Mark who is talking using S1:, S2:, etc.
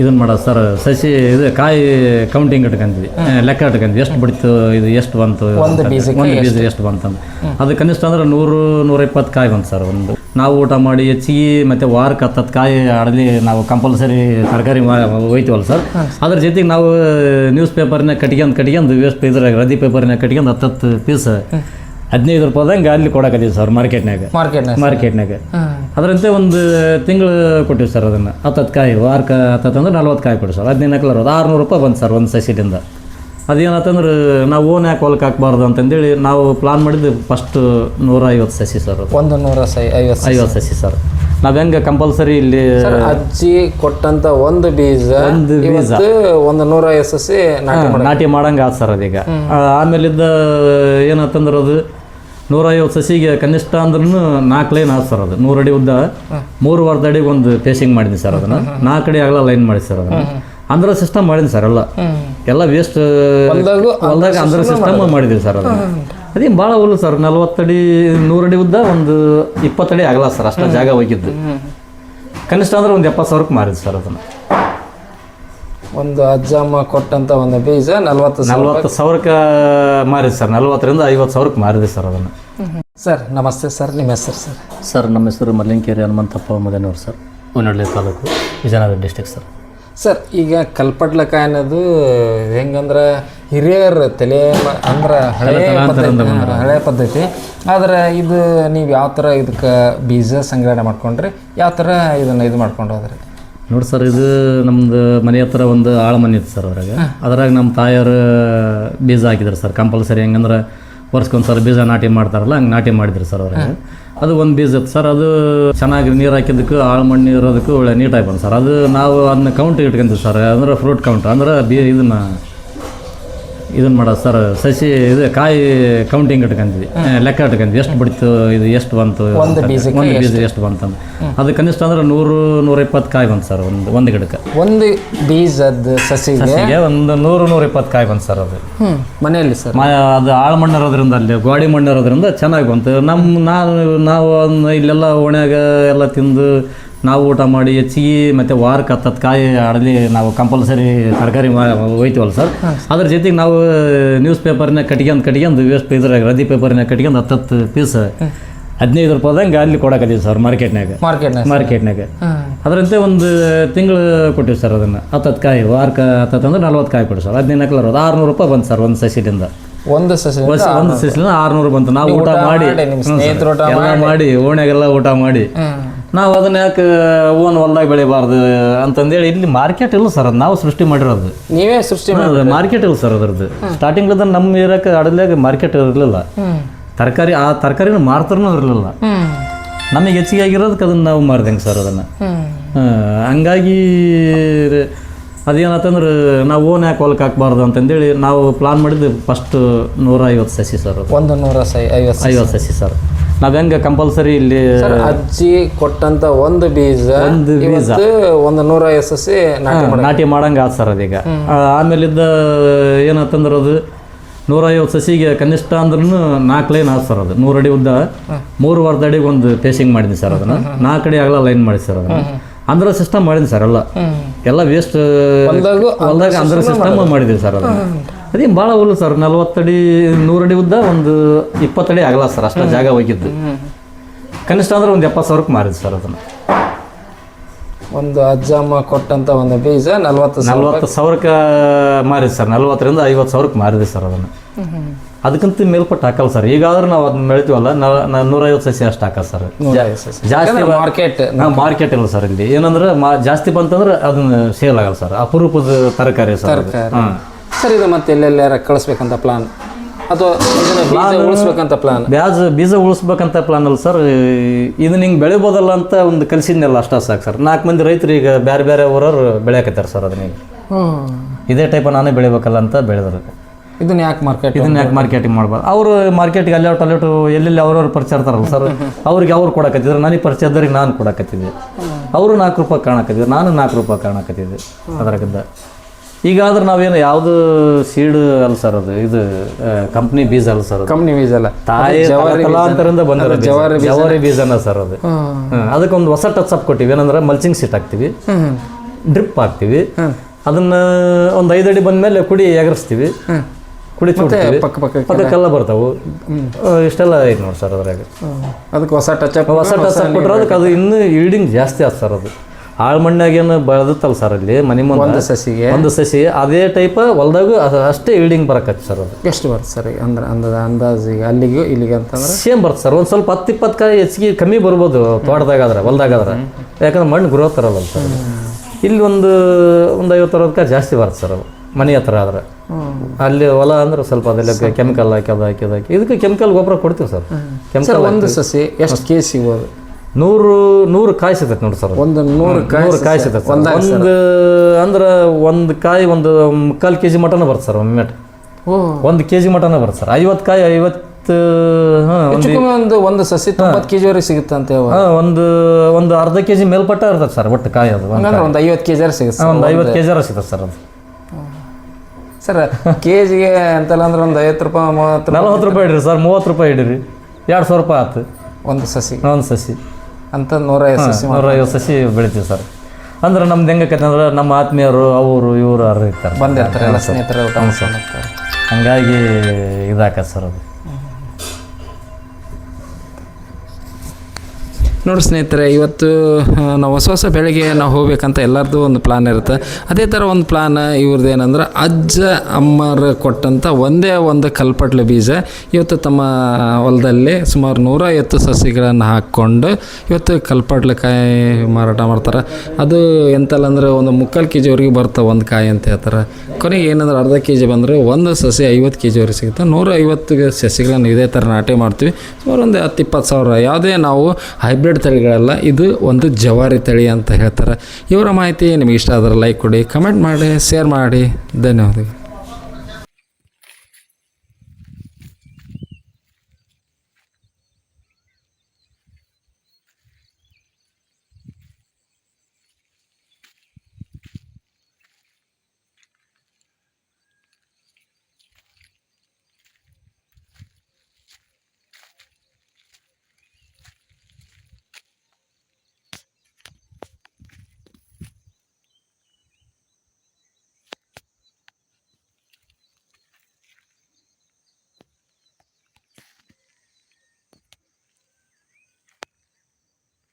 S1: ಇದನ್ನ ಮಾಡೋದು ಸರ್. ಸಸಿ ಇದು ಕಾಯಿ ಕೌಂಟಿಂಗ್ ಇಟ್ಕೊಂತೀವಿ. ಲೆಕ್ಕ ಇಟ್ಕೊಂತೀವಿ. ಎಷ್ಟು ಬಿಡ್ತು ಇದು ಎಷ್ಟು ಬಂತು
S2: ಒಂದು
S1: ಬೀಜ ಎಷ್ಟು? ಬಂತಂದು ಅದು ಕನಿಷ್ಠ ಅಂದ್ರೆ ನೂರು ನೂರ ಇಪ್ಪತ್ತು ಕಾಯಿ ಬಂತು ಸರ್ ಒಂದು. ನಾವು ಊಟ ಮಾಡಿ ಹೆಚ್ಚಿಗೆ ಮತ್ತೆ ವಾರಕ್ಕೆ ಹತ್ತತ್ತು ಕಾಯಿ ಆಡಲಿ ನಾವು ಕಂಪಲ್ಸರಿ ತರಕಾರಿ ಒಯ್ತೀವಲ್ಲ ಸರ್. ಅದ್ರ ಜೊತೆಗೆ ನಾವು ನ್ಯೂಸ್ ಪೇಪರ್ನ ಕಟ್ಕೊಂಡು ಕಟ್ಕೊಂಡು ವೇಸ್ಟ್ ಇದ್ರಾಗ ರದಿ ಪೇಪರ್ನ ಕಟ್ಕೊಂಡು ಹತ್ತತ್ತು ಪೀಸ್ ಹದಿನೈದು ರೂಪಾಯಿದಂಗೆ ಅಲ್ಲಿ ಕೊಡಕತ್ತೀವಿ ಸರ್ ಮಾರ್ಕೆಟ್ನಾಗ
S2: ಮಾರ್ಕೆಟ್ನಾಗ
S1: ಮಾರ್ಕೆಟ್ನಾಗ ಅದರಂತೆ ಒಂದು ತಿಂಗಳು ಕೊಟ್ಟಿವಿ ಸರ್ ಅದನ್ನು. ಹತ್ತತ್ತು ಕಾಯಿ ವಾರಕ್ಕೆ ಹತ್ತತ್ತಂದ್ರೆ ನಲ್ವತ್ತು ಕಾಯಿ ಕೊಡಿ ಸರ್. ಹದಿನೈದು ಕಲರ್ ಅದು. ಆರುನೂರು ರೂಪಾಯಿ ಬಂತು ಸರ್ ಒಂದು ಸಸಿಲಿಂದ. ಅದೇನಂತಂದ್ರೆ ನಾವು ಓನ್ ಯಾಕೆ ಹೊಲಕ್ಕೆ ಹಾಕ್ಬಾರ್ದು ಅಂತಂದೇಳಿ ನಾವು ಪ್ಲಾನ್ ಮಾಡಿದ್ದು ಫಸ್ಟ್ ನೂರ ಐವತ್ತು ಸಸಿ ಸರ್
S2: ಒಂದು ನೂರ ಸೈ ಐವತ್ತು.
S1: ಐವತ್ತು ಸಸಿ ಸರ್. ನಾವು ಹೆಂಗೆ ಕಂಪಲ್ಸರಿ ಇಲ್ಲಿ
S2: ಅಜ್ಜಿ ಕೊಟ್ಟಂತ ಒಂದು ಬೀಜ
S1: ಒಂದು ಬೀಜ.
S2: ಒಂದು ನೂರ ಐವತ್ತು ಸಸಿ ನಾಟಿ
S1: ಮಾಡಂಗ ಆತು ಸರ್ ಅದೀಗ. ಆಮೇಲಿಂದ ಆಮೇಲಿದ್ದ ಏನಂತಂದ್ರೆ ಅದು ನೂರೈವತ್ತು ಸಸಿಗೆ ಕನಿಷ್ಠ ಅಂದ್ರೂ ನಾಲ್ಕು ಲೈನ್ ಆಯ್ತು ಸರ್ ಅದು. ನೂರು ಅಡಿ ಉದ್ದ ಮೂರು ವಾರದ ಅಡಿಗೆ ಒಂದು ಫೇಸಿಂಗ್ ಮಾಡಿದ್ವಿ ಸರ್ ಅದನ್ನು. ನಾಲ್ಕು ಅಡಿ ಆಗಲ್ಲ ಲೈನ್ ಮಾಡಿ ಸರ್ ಅದನ್ನು. ಅಂದ್ರ ಸಿಸ್ಟಮ್ ಮಾಡಿದ್ವಿ ಸರ್ ಎಲ್ಲ. ಎಲ್ಲ ವೇಸ್ಟ್
S2: ಹೊಲದಾಗ
S1: ಅಂದ್ರ ಸಿಸ್ಟಮ್ ಮಾಡಿದ್ವಿ ಸರ್ ಅದನ್ನು. ಅದೇನು ಭಾಳ ಹುಲ್ಲು ಸರ್ ನಲ್ವತ್ತಡಿ ನೂರಡಿ ಉದ್ದ ಒಂದು ಇಪ್ಪತ್ತಡಿ ಆಗಲ್ಲ ಸರ್ ಅಷ್ಟ ಜಾಗ ಹೋಗಿದ್ದು. ಕನಿಷ್ಠ ಅಂದ್ರೆ ಒಂದು ಎಪ್ಪತ್ತು ಸಾವಿರಕ್ಕೆ ಮಾರಿದ್ವಿ ಸರ್ ಅದನ್ನು.
S2: ಒಂದು ಅಜ್ಜಮ್ಮ ಕೊಟ್ಟಂತ ಒಂದು ಬೀಜ ನಲ್ವತ್ತು
S1: ನಲವತ್ತು ಸಾವಿರಕ್ಕೆ ಮಾರಿದೆ ಸರ್ ನಲ್ವತ್ತರಿಂದ ಐವತ್ತು ಸಾವಿರಕ್ಕೆ ಮಾರಿದೆ ಸರ್ ಅದನ್ನು.
S2: ಸರ್ ನಮಸ್ತೆ ಸರ್ ನಿಮ್ಮ ಹೆಸರು ಸರ್?
S1: ಸರ್ ನಮ್ಮ ಹೆಸರು Mallinkeri Hanumanthappa Madanur sir Honnalli taluk Vijayanagara district sir.
S2: Sir ಈಗ ಕಲ್ಪಡ್ಲಕ ಅನ್ನೋದು ಹೆಂಗಂದ್ರೆ ಹಿರಿಯರ ತಲೆ ಮ- ಅಂದ್ರೆ ಹಳೆ ಹಳೆ ಪದ್ಧತಿ. ಆದ್ರೆ ಇದು ನೀವು ಯಾವ ಥರ ಇದಕ್ಕೆ ಬೀಜ ಸಂಗ್ರಹಣೆ ಮಾಡ್ಕೊಂಡ್ರಿ? ಯಾವ ಥರ ಇದನ್ನು ಇದು ಮಾಡ್ಕೊಂಡು ಹೋದ್ರಿ?
S1: ನೋಡಿ ಸರ್ ಇದು ನಮ್ದು ಮನೆ ಹತ್ರ ಒಂದು ಆಳ ಮನೆ ಇತ್ತು ಸರ್ ಅದ್ರಾಗ ಅದ್ರಾಗ ನಮ್ಮ ತಾಯಿಯವರು ಬೀಜ ಹಾಕಿದ್ರು ಸರ್ ಕಂಪಲ್ಸರಿ. ಹೆಂಗಂದ್ರೆ ವರ್ಷಕ್ಕೊಂದು ಸಲ ಬೀಜ ನಾಟಿ ಮಾಡ್ತಾರಲ್ಲ ಹಂಗೆ ನಾಟಿ ಮಾಡಿದ್ರು ಸರ್ ಅವ್ರಿಗೆ. ಅದು ಒಂದು ಬೀಜ ಇತ್ತು ಸರ್ ಅದು ಚೆನ್ನಾಗಿ ನೀರು ಹಾಕಿದ್ದಕ್ಕೂ ಆಳು ಮಣ್ಣು ಇರೋದಕ್ಕೂ ಒಳ್ಳೆ ನೀಟಾಗಿ ಬಂದು ಸರ್. ಅದು ನಾವು ಅದನ್ನ ಕೌಂಟ್ ಇಟ್ಕೊಂತೀವಿ ಸರ್ ಅಂದ್ರೆ ಫ್ರೂಟ್ ಕೌಂಟ್ ಅಂದ್ರೆ ಬೀ ಇದನ್ನ ಇದನ್ನ ಮಾಡೋದು ಸರ್ ಸಸಿ ಇದು ಕಾಯಿ ಕೌಂಟಿಂಗ್ ಇಟ್ಕೊಂತೀವಿ. ಲೆಕ್ಕ ಇಟ್ಕೊಂತೀವಿ. ಎಷ್ಟು ಬಿಡ್ತು ಇದು ಎಷ್ಟು ಬಂತು
S2: ಒಂದು
S1: ಬೀಜ ಎಷ್ಟು? ಬಂತಂದು ಅದು ಕನಿಷ್ಠ ಅಂದ್ರೆ ನೂರು ನೂರ ಇಪ್ಪತ್ತು ಕಾಯಿ ಬಂತು ಸರ್ ಒಂದು ಒಂದು ಗಿಡಕ್ಕೆ.
S2: ಒಂದು ಬೀಜದ ಸಸಿಗೆ
S1: ಸಸಿಗೆ ಒಂದು ನೂರು ನೂರ ಇಪ್ಪತ್ತು ಕಾಯಿ ಬಂತು ಸರ್ ಅದು.
S2: ಮನೆಯಲ್ಲಿ ಸರ್?
S1: ಅದು ಆಳು ಮಣ್ಣು ಇರೋದ್ರಿಂದ ಅಲ್ಲಿ ಗೋಡಿ ಮಣ್ಣು ಇರೋದ್ರಿಂದ ಚೆನ್ನಾಗಿ ಬಂತು. ನಮ್ಮ ನಾನು ನಾವು ಇಲ್ಲೆಲ್ಲ ಓಣ್ಯಾಗ ಎಲ್ಲ ತಿಂದು ನಾವು ಊಟ ಮಾಡಿ ಹೆಚ್ಚಿಗೆ ಮತ್ತು ವಾರಕ್ಕೆ ಹತ್ತತ್ತು ಕಾಯಿ ಅಡಲಿ ನಾವು ಕಂಪಲ್ಸರಿ ತರಕಾರಿ ಒಯ್ತೀವಲ್ಲ ಸರ್? ಅದ್ರ ಜೊತೆಗೆ ನಾವು ನ್ಯೂಸ್ ಪೇಪರ್ನ ಕಟ್ಕೊಂಡು ಕಟ್ಕೊಂಡು ವೇಸ್ಟ್ ಇದ್ರಾಗ ರದಿ ಪೇಪರ್ನ ಕಟ್ಕೊಂಡು ಹತ್ತತ್ತು ಪೀಸ್ ಹದಿನೈದು ರೂಪಾಯ್ದಂಗೆ ಅಲ್ಲಿ ಕೊಡಕತ್ತೀವಿ ಸರ್ ಮಾರ್ಕೆಟ್ನಾಗ ಮಾರ್ಕೆಟ್ನಾಗ
S2: ಮಾರ್ಕೆಟ್ನಾಗ
S1: ಅದರಂತೆ ಒಂದು ತಿಂಗಳು ಕೊಟ್ಟಿವಿ ಸರ್ ಅದನ್ನು. ಹತ್ತತ್ತು ಕಾಯಿ ವಾರಕ್ಕೆ ಹತ್ತತ್ತು ಅಂದ್ರೆ ನಲ್ವತ್ತು ಕಾಯಿ ಕೊಡಿ ಸರ್. ಹದಿನೈದು ಕಲರ್ ಅದು ಆರುನೂರು ರೂಪಾಯಿ ಬಂತು ಸರ್ ಒಂದು ಸಸಿಲಿಂದ.
S2: ಒಂದು ಸಸಿ
S1: ಒಂದು ಸಸಿಲಿಂದ ಆರುನೂರು ಬಂತು. ನಾವು ಊಟ ಮಾಡಿ ಎಲ್ಲ ಮಾಡಿ. ಓಣ್ಯಾಗೆಲ್ಲ ಊಟ ಮಾಡಿ. ನಾವು ಅದನ್ನ ಯಾಕೆ ಓನ್ ಹೊಲ್ದಾಗ ಬೆಳಿಬಾರ್ದು ಅಂತಂದೇಳಿ ಇಲ್ಲಿ ಮಾರ್ಕೆಟ್ ಇಲ್ಲ ಸರ್ ಅದು ನಾವು ಸೃಷ್ಟಿ ಮಾಡಿರೋದು.
S2: ನೀವೇ ಸೃಷ್ಟಿ ಮಾಡೋದು
S1: ಮಾರ್ಕೆಟ್ ಇಲ್ಲ ಸರ್ ಅದ್ರದ್ದು. ಸ್ಟಾರ್ಟಿಂಗ್ಲಿಂದ ನಮ್ಮ ಇರೋಕೆ ಅಡಲ್ಯಾಗ ಮಾರ್ಕೆಟ್ ಇರಲಿಲ್ಲ. ತರಕಾರಿ ಆ ತರಕಾರಿನ ಮಾರ್ತಾರನೂ ಇರಲಿಲ್ಲ. ನಮಗೆ ಹೆಚ್ಚಿಗೆ ಆಗಿರೋದಕ್ಕೆ ಅದನ್ನು ನಾವು ಮಾರ್ದಂಗೆ ಸರ್ ಅದನ್ನು. ಹಂಗಾಗಿ ಅದೇನಂತಂದ್ರೆ ನಾವು ಓನ್ ಯಾಕೆ ಹೊಲಕ್ಕೆ ಹಾಕ್ಬಾರ್ದು ಅಂತಂದೇಳಿ ನಾವು ಪ್ಲಾನ್ ಮಾಡಿದ್ದು ಫಸ್ಟ್ ನೂರ ಐವತ್ತು ಸಸಿ ಸರ್
S2: ಒಂದು ನೂರ ಸೈ ಐವತ್ತು
S1: ಐವತ್ತು ಸಸಿ ಸರ್ ನಾವು ಹೆಂಗ ಕಂಪಲ್ಸರಿ ಇಲ್ಲಿ
S2: ಸರ್ ಅಜ್ಜಿ ಕೊಟ್ಟಂತ ಒಂದು ಬೀಜ
S1: ಒಂದು ಬೀಜ.
S2: ಒಂದು ನೂರ ಐವತ್ತು ಸಸಿ ನಾಟಿ
S1: ಮಾಡಂಗ ಆತ್ ಸರ್ ಅದೀಗ. ಆಮೇಲಿದ್ದ ಏನಂತಂದ್ರೆ ಅದು ನೂರೈವತ್ತು ಸಸಿಗೆ ಕನಿಷ್ಠ ಅಂದ್ರೂ ನಾಲ್ಕು ಲೈನ್ ಆತು ಸರ್ ಅದು. ನೂರು ಅಡಿ ಉದ್ದ ಮೂರು ವಾರದ ಅಡಿಗೆ ಒಂದು ಫೇಸಿಂಗ್ ಮಾಡಿದ್ವಿ ಸರ್ ಅದನ್ನು. ನಾಲ್ಕು ಅಡಿ ಆಗಲ್ಲ ಲೈನ್ ಮಾಡಿ ಸರ್ ಅದನ್ನು. ಅಂದ್ರ ಸಿಸ್ಟಮ್ ಮಾಡಿದ್ವಿ ಸರ್ ಎಲ್ಲ. ಎಲ್ಲ ವೇಸ್ಟ್
S2: ಹೊಲ್ದಾಗು
S1: ಹೊಲ್ದಾಗ ಅಂದ್ರ ಸಿಸ್ಟಮ್ ಮಾಡಿದ್ವಿ ಸರ್ ಅದನ್ನು. ಅದೇನು ಭಾಳ ಹುಲ್ಲು ಸರ್ ನಲ್ವತ್ತಡಿ ನೂರಡಿ ಉದ್ದ ಒಂದು ಇಪ್ಪತ್ತಡಿ ಆಗಲ್ಲ ಸರ್ ಅಷ್ಟು ಜಾಗ ಹೋಗಿದ್ದು ಕನಿಷ್ಠ ಅಂದ್ರೆ ಒಂದು ಎಪ್ಪತ್ತು ಸಾವಿರಕ್ಕೆ ಮಾರಿದ್ದು ಸರ್ ಅದನ್ನು.
S2: ಒಂದು ಅಜ್ಜಮ್ಮ ಕೊಟ್ಟಂತ ಒಂದು ಬೀಜ ನಲ್ವತ್ತು
S1: ನಲವತ್ತು ಸಾವಿರಕ್ಕೆ ಮಾರಿದ್ವಿ ಸರ್ ನಲ್ವತ್ತರಿಂದ ಐವತ್ತು ಸಾವಿರಕ್ಕೆ ಮಾರಿದೆ ಸರ್ ಅದನ್ನು. ಅದಕ್ಕಂತ ಮೇಲ್ಪಟ್ಟು ಹಾಕಲ್ಲ ಸರ್ ಈಗಾದ್ರೂ ನಾವು ಅದನ್ನ ಬೆಳಿತೀವಲ್ಲ ನೂರೈವತ್ತು ಸಸಿ ಅಷ್ಟು ಹಾಕಲ್ಲ ಸರ್. ಜಾಸ್ತಿ
S2: ಮಾರ್ಕೆಟ್
S1: ನಾವು ಮಾರ್ಕೆಟ್ ಇಲ್ಲ ಸರ್ ಇಲ್ಲಿ. ಏನಂದ್ರೆ ಮಾ ಜಾಸ್ತಿ ಬಂತಂದ್ರೆ ಅದನ್ನ ಸೇಲ್ ಆಗಲ್ಲ ಸರ್. ಅಪರೂಪದ ತರಕಾರಿ ಸರ್ ಅದು. ಹಾಂ.
S2: ಸರ್ ಇದು ಮತ್ತೆ ಎಲ್ಲೆಲ್ಲಾರ ಕಳಿಸ್ಬೇಕಂತ ಪ್ಲಾನ್ ಅಥವಾ ಇದನ್ನ ಬೀಜ ಉಳಿಸ್ಬೇಕಂತ ಪ್ಲಾನ್
S1: ಬ್ಯಾಜ್ ಬೀಜ ಉಳಿಸ್ಬೇಕಂತ ಪ್ಲಾನ್ ಅಲ್ಲ ಸರ್ ಇದು ಹಿಂಗೆ ಬೆಳಿಬೋದಲ್ಲ ಅಂತ ಒಂದು ಕಲಿಸಿದ್ನೆಲ್ಲ ಅಷ್ಟೇ ಸಾಕು ಸರ್ ನಾಲ್ಕು ಮಂದಿ ರೈತರು ಈಗ ಬೇರೆ ಬೇರೆ ಊರವ್ರು ಬೆಳೆಯಕತ್ತಾರೆ ಸರ್ ಅದನ್ನ ಇದೇ ಟೈಪ್ ನಾನೇ ಬೆಳಿಬೇಕಲ್ಲ ಅಂತ ಬೆಳೆದ್ರು.
S2: ಇದನ್ನ ಯಾಕೆ ಮಾರ್ಕೆಟ್
S1: ಇದನ್ನ ಯಾಕೆ ಮಾರ್ಕೆಟಿಂಗ್ ಮಾಡ್ಬಾರ್ದು? ಅವರು ಮಾರ್ಕೆಟ್ಗೆ ಅಲ್ಲೌಟ್ ಟೊಲೆಟು ಎಲ್ಲೆಲ್ಲಿ ಅವ್ರವ್ರು ಪರಿಚಯ ಇರ್ತಾರಲ್ಲ ಸರ್ ಅವ್ರಿಗೆ ಅವ್ರು ಕೊಡಕತ್ತಿದ್ರು. ನನಗೆ ಪರಿಚಯ ಇದ್ದವ್ರಿಗೆ ನಾನು ಕೊಡಕತ್ತಿದ್ದೆ. ಅವರು ನಾಲ್ಕು ರೂಪಾಯಿ ಕಾಣಕತ್ತಿದ್ರು. ನಾನು ನಾಲ್ಕು ರೂಪಾಯಿ ಕಾಣಕತ್ತಿದ್ದೆ ಅದ್ರಾಗಿದ್ದ ಈಗ ಆದ್ರೆ ನಾವೇನು ಯಾವುದು ಸೀಡ್ ಅಲ್ಲ ಸರ್ ಅದು ಇದು ಕಂಪ್ನಿ ಬೀಜ ಅಲ್ಲ ಸರ್ ಅದು.
S2: ಕಂಪ್ನಿ ಬೀಜ ಅಲ್ಲ.
S1: ತಾಯಿ ಕಲಾಂತರಿಂದ ಬಂದಿರೋ.
S2: ಜವಾರಿ
S1: ಜವಾರಿ ಬೀಜನ ಸರ್ ಅದು. ಅದಕ್ಕೊಂದು ಹೊಸ ಟಚ್ ಅಪ್ ಕೊಟ್ಟಿವಿ. ಏನಂದ್ರೆ ಮಲ್ಚಿಂಗ್ ಸೀಟ್ ಹಾಕ್ತಿವಿ. ಡ್ರಿಪ್ ಹಾಕ್ತೀವಿ. ಅದನ್ನ ಒಂದು ಐದು ಅಡಿ ಬಂದ್ಮೇಲೆ ಕುಡಿ ಎಗರಿಸ್ತೀವಿ. ಕುಡಿ
S2: ಪಕ್ಕ ಪಕ್ಕ
S1: ಪಕ್ಕಕ್ಕೆಲ್ಲ ಬರ್ತಾವು. ಇಷ್ಟೆಲ್ಲ ಐತೆ ನೋಡಿ ಸರ್ ಅದ್ರಾಗ.
S2: ಅದಕ್ಕೆ ಹೊಸ ಟಚ್ ಅಪ್
S1: ಹೊಸ ಟಚ್ ಕೊಟ್ಟರೆ ಅದಕ್ಕೆ ಅದು ಇನ್ನೂ ಈಲ್ಡಿಂಗ್ ಜಾಸ್ತಿ ಆಯ್ತು ಸರ್ ಅದು. ಆಳ್ ಮಣ್ಣಾಗೇನು ಬೆಳೆದತ್ತಲ್ಲ ಸರ್ ಅಲ್ಲಿ ಮನೆ ಮುಂದೆ?
S2: ಒಂದು ಸಸಿಗೆ.
S1: ಒಂದು ಸಸಿ ಅದೇ ಟೈಪ್ ಹೊಲದಾಗ ಅಷ್ಟೇ ಇಲ್ಡಿಂಗ್ ಬರಕತ್ತೆ ಸರ್ ಅದು.
S2: ಎಷ್ಟು ಬರುತ್ತೆ ಸರ್ ಅಂದ್ರೆ ಅಂದ ಅಂದಾಜಿಗೆ ಅಲ್ಲಿಗೂ ಇಲ್ಲಿಗೆ ಅಂತಂದ್ರೆ?
S1: ಸೇಮ್ ಬರುತ್ತೆ ಸರ್ ಒಂದು ಸ್ವಲ್ಪ ಹತ್ತು ಇಪ್ಪತ್ತು ಕಾಯಿ ಹೆಚ್ಚಿಗೆ ಕಮ್ಮಿ ಬರ್ಬೋದು ತೋಟದಾಗಾದ್ರೆ ಹೊಲ್ದಾಗಾದ್ರೆ. ಯಾಕಂದ್ರೆ ಮಣ್ಣು ಗ್ರೋತ್ ಇರಲ್ಲ ಸರ್. ಇಲ್ಲಿ ಒಂದು ಒಂದು ಐವತ್ತು ಅರವತ್ತು ಕಾಯಿ ಜಾಸ್ತಿ ಬರುತ್ತೆ ಸರ್ ಅದು ಮನೆ ಹತ್ರ ಆದ್ರೆ. ಅಲ್ಲಿ ಹೊಲ ಅಂದ್ರೆ ಸ್ವಲ್ಪ ಅದೆಲ್ಲ ಕೆಮಿಕಲ್ ಹಾಕಿ ಅದು ಹಾಕಿ ಅದು ಹಾಕಿ. ಇದಕ್ಕೆ ಕೆಮಿಕಲ್ ಗೊಬ್ಬರ ಕೊಡ್ತೀವಿ ಸರ್. ಕೆಮಿಕಲ್
S2: ಒಂದು ಸಸಿ ಎಷ್ಟು ಕೆ ಸಿಗ್ಬೋದು?
S1: ನೂರು ನೂರು ಕಾಯಿ ಸಿಗ್ತೈತೆ ನೋಡಿ ಸರ್
S2: ಒಂದು ನೂರು ಕಾಯಿ
S1: ನೂರು ಕಾಯಿ ಸಿಗ್ತೈತೆ. ಸರ್. ಒಂದು ಅಂದ್ರೆ ಒಂದು ಕಾಯಿ ಒಂದು ಮುಕ್ಕಾಲು ಕೆ ಜಿ ಮಟನ ಬರುತ್ತೆ ಸರ್ ಒಮ್ಮೆ
S2: ಓ.
S1: ಒಂದು ಕೆ ಜಿ ಮಟನ ಬರುತ್ತೆ ಸರ್. ಐವತ್ತು ಕಾಯಿ ಐವತ್ತು ಹಾಂ
S2: ಹೆಚ್ಚು ಕಮ್ಮಿ ಒಂದು ಒಂದು ಸಸಿ ತೊಂಬತ್ತು ಕೆ ಜಿವರೆಗೆ ಸಿಗುತ್ತೆ ಅಂತ ಹೇಳಿ
S1: ಹಾಂ ಒಂದು ಒಂದು ಅರ್ಧ ಕೆ ಜಿ ಮೇಲ್ಪಟ್ಟ ಇರ್ತದೆ ಸರ್ ಒಟ್ಟು ಕಾಯಿ ಅದು ಒಂದು
S2: ಹಂಗಂದ್ರೆ ಒಂದು ಐವತ್ತು ಕೆ ಜಿವರೆಗೆ ಸಿಗುತ್ತೆ
S1: ಒಂದು ಐವತ್ತು ಕೆ ಜಿ ಸಿಗುತ್ತೆ ಸರ್ ಅದು.
S2: ಸರ್ ಕೆ ಜಿಗೆ ಅಂತಲ್ಲ ಅಂದ್ರೆ ಒಂದು ಐವತ್ತು ರೂಪಾಯಿ ಮೂವತ್ತು ರೂಪಾಯಿ
S1: ನಲ್ವತ್ತು ರೂಪಾಯಿ ಇಡ್ರಿ ಸರ್ ಮೂವತ್ತು ರೂಪಾಯಿ ಇಡ್ರಿ. ಎರಡು ಸಾವಿರ ರೂಪಾಯಿ ಆಯ್ತು
S2: ಒಂದು ಸಸಿ.
S1: ಒಂದು ಸಸಿ.
S2: ಅಂತ ನೂರೈವತ್ತು ಸಸಿ
S1: ನೂರೈವತ್ತು ಸಸಿ ಬೆಳಿತೀವಿ ಸರ್. ಅಂದ್ರೆ ನಮ್ದು ಹೆಂಗೈತೆ ಅಂದ್ರೆ ನಮ್ಮ ಆತ್ಮೀಯರು ಅವರು ಇವರು ಯಾರು ಇರ್ತಾರೆ.
S2: ಬಂದಿರ್ತಾರೆ ಎಲ್ಲ ಸ್ನೇಹಿತರು ಊಟ ಮಾಡ್ಕೊಂಡು ಹೋಗ್ತಾರೆ.
S1: ಹಂಗಾಗಿ ಇದಾಕ ಸರ್ ಅದು.
S2: ನೋಡಿ ಸ್ನೇಹಿತರೆ, ಇವತ್ತು ನಾವು ಹೊಸ ಹೊಸ ಬೆಳೆಗೆ ನಾವು ಹೋಗ್ಬೇಕಂತ ಎಲ್ಲರದ್ದು ಒಂದು ಪ್ಲಾನ್ ಇರುತ್ತೆ. ಅದೇ ಥರ ಒಂದು ಪ್ಲಾನ್ ಇವ್ರದ್ದು ಏನಂದ್ರೆ, ಅಜ್ಜ ಅಮ್ಮರು ಕೊಟ್ಟಂಥ ಒಂದೇ ಒಂದು ಕಲ್ಪಟ್ಲು ಬೀಜ. ಇವತ್ತು ತಮ್ಮ ಹೊಲದಲ್ಲಿ ಸುಮಾರು ನೂರೈವತ್ತು ಸಸಿಗಳನ್ನು ಹಾಕ್ಕೊಂಡು ಇವತ್ತು ಕಲ್ಪಟ್ಲೆಕಾಯಿ ಮಾರಾಟ ಮಾಡ್ತಾರೆ. ಅದು ಎಂತಲ್ಲ ಅಂದರೆ ಒಂದು ಮುಕ್ಕಾಲು ಕೆ ಜಿವರೆಗೆ ಬರ್ತವೆ ಒಂದು ಕಾಯಿ ಅಂತ ಹೇಳ್ತಾರೆ. ಕೊನೆಗೆ ಏನಂದ್ರೆ, ಅರ್ಧ ಕೆ ಜಿ ಬಂದರೆ ಒಂದು ಸಸಿ ಐವತ್ತು ಕೆ ಜಿವರೆಗೆ ಸಿಗುತ್ತೆ. ನೂರ ಐವತ್ತು ಸಸಿಗಳನ್ನು ಇದೇ ಥರ ನಾಟಿ ಮಾಡ್ತೀವಿ. ಸುಮಾರು ಒಂದು ಹತ್ತು ಇಪ್ಪತ್ತು ಸಾವಿರ. ಯಾವುದೇ ನಾವು ಹೈಬ್ರಿಡ್ ತಳಿಗಳಲ್ಲ, ಇದು ಒಂದು ಜವಾರಿ ತಳಿ ಅಂತ ಹೇಳ್ತಾರೆ. ಇವರ ಮಾಹಿತಿ ನಿಮಗೆ ಇಷ್ಟ ಆದರೆ ಲೈಕ್ ಕೊಡಿ ಕಮೆಂಟ್ ಮಾಡಿ ಶೇರ್ ಮಾಡಿ. ಧನ್ಯವಾದಗಳು.